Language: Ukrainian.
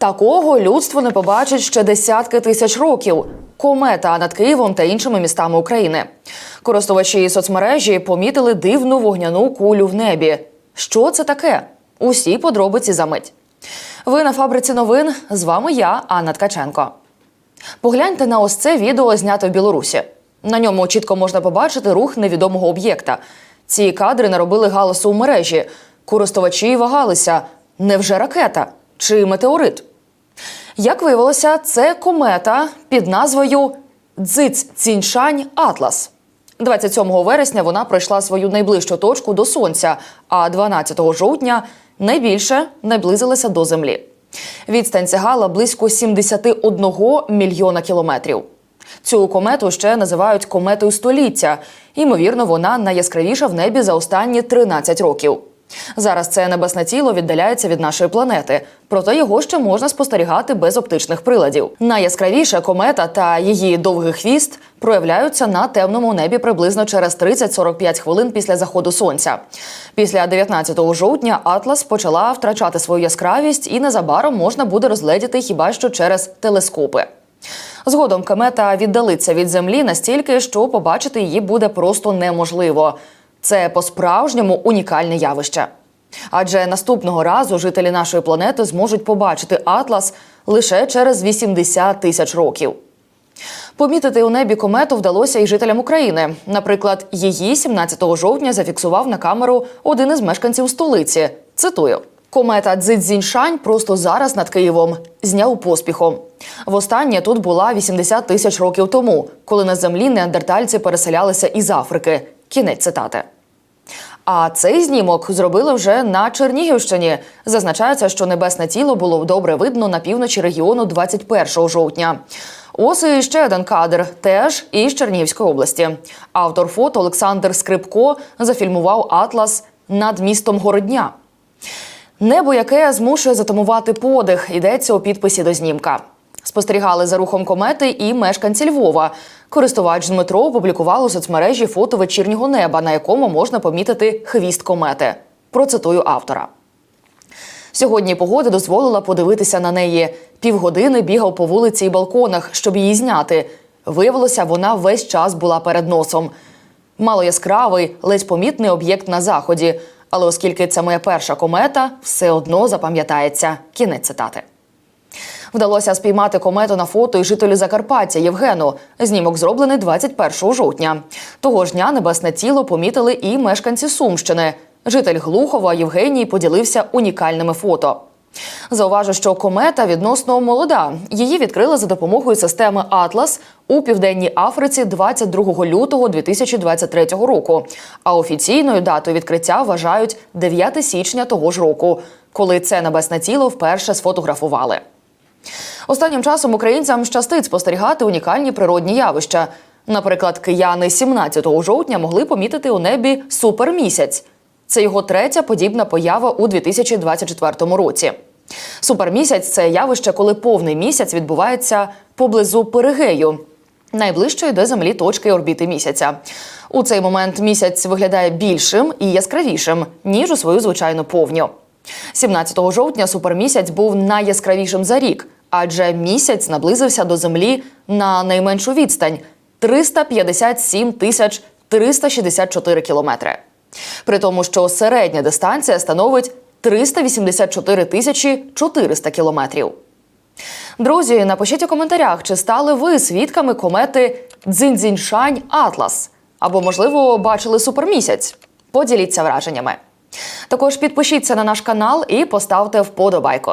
Такого людство не побачить ще десятки тисяч років. Комета над Києвом та іншими містами України. Користувачі соцмережі помітили дивну вогняну кулю в небі. Що це таке? Усі подробиці за мить. Ви на фабриці новин. З вами я, Анна Ткаченко. Погляньте на ось це відео, знято в Білорусі. На ньому чітко можна побачити рух невідомого об'єкта. Ці кадри наробили галасу у мережі. Користувачі вагалися: невже ракета чи метеорит? Як виявилося, це комета під назвою Дзиць Ціншань Атлас. 27 вересня вона пройшла свою найближчу точку до сонця, а 12 жовтня найбільше наблизилася до землі. Відстань сягала близько 71 мільйона кілометрів. Цю комету ще називають кометою століття. Ймовірно, вона найяскравіша в небі за останні 13 років. Зараз це небесне тіло віддаляється від нашої планети, проте його ще можна спостерігати без оптичних приладів. Найяскравіша комета та її довгий хвіст проявляються на темному небі приблизно через 30-45 хвилин після заходу сонця. Після 19 жовтня Атлас почала втрачати свою яскравість, і незабаром можна буде розгледіти хіба що через телескопи. Згодом комета віддалиться від землі настільки, що побачити її буде просто неможливо. Це по-справжньому унікальне явище. Адже наступного разу жителі нашої планети зможуть побачити Атлас лише через 80 тисяч років. Помітити у небі комету вдалося і жителям України. Наприклад, її 17 жовтня зафіксував на камеру один із мешканців столиці. Цитую. Комета Цзиньшань просто зараз над Києвом зняв поспіхом. Востаннє тут була 80 тисяч років тому, коли на землі неандертальці переселялися із Африки. Кінець цитати. А цей знімок зробили вже на Чернігівщині. Зазначається, що небесне тіло було добре видно на півночі регіону 21 жовтня. Ось і ще один кадр, теж із Чернігівської області. Автор фото Олександр Скрипко зафільмував атлас над містом Городня. Небо, яке змушує затамувати подих, йдеться у підписі до знімка. Спостерігали за рухом комети і мешканці Львова. Користувач Дмитро опублікував у соцмережі фото вечірнього неба, на якому можна помітити хвіст комети. Процитую автора. Сьогодні погода дозволила подивитися на неї. Півгодини бігав по вулиці і балконах, щоб її зняти. Виявилося, вона весь час була перед носом. Мало яскравий, ледь помітний об'єкт на заході. Але оскільки це моя перша комета, все одно запам'ятається. Кінець цитати. Вдалося спіймати комету на фото і жителю Закарпаття Євгену. Знімок зроблений 21 жовтня. Того ж дня небесне тіло помітили і мешканці Сумщини. Житель Глухова Євгеній поділився унікальними фото. Зауважу, що комета відносно молода. Її відкрили за допомогою системи Атлас у південній Африці 22 лютого 2023 року. А офіційною датою відкриття вважають 9 січня того ж року, коли це небесне тіло вперше сфотографували. Останнім часом українцям щастить спостерігати унікальні природні явища. Наприклад, кияни 17 жовтня могли помітити у небі супермісяць. Це його третя подібна поява у 2024 році. Супермісяць це явище, коли повний місяць відбувається поблизу перигею, найближчої до землі точки орбіти місяця. У цей момент місяць виглядає більшим і яскравішим ніж у свою звичайну повню. 17 жовтня супермісяць був найяскравішим за рік, адже місяць наблизився до землі на найменшу відстань 357 тисяч 364 кілометри. При тому, що середня дистанція становить 384 тисячі 400 кілометрів. Друзі, напишіть у коментарях, чи стали ви свідками комети Дзиньцзіньшань Атлас або, можливо, бачили супермісяць. Поділіться враженнями. Також підпишіться на наш канал і поставте вподобайку.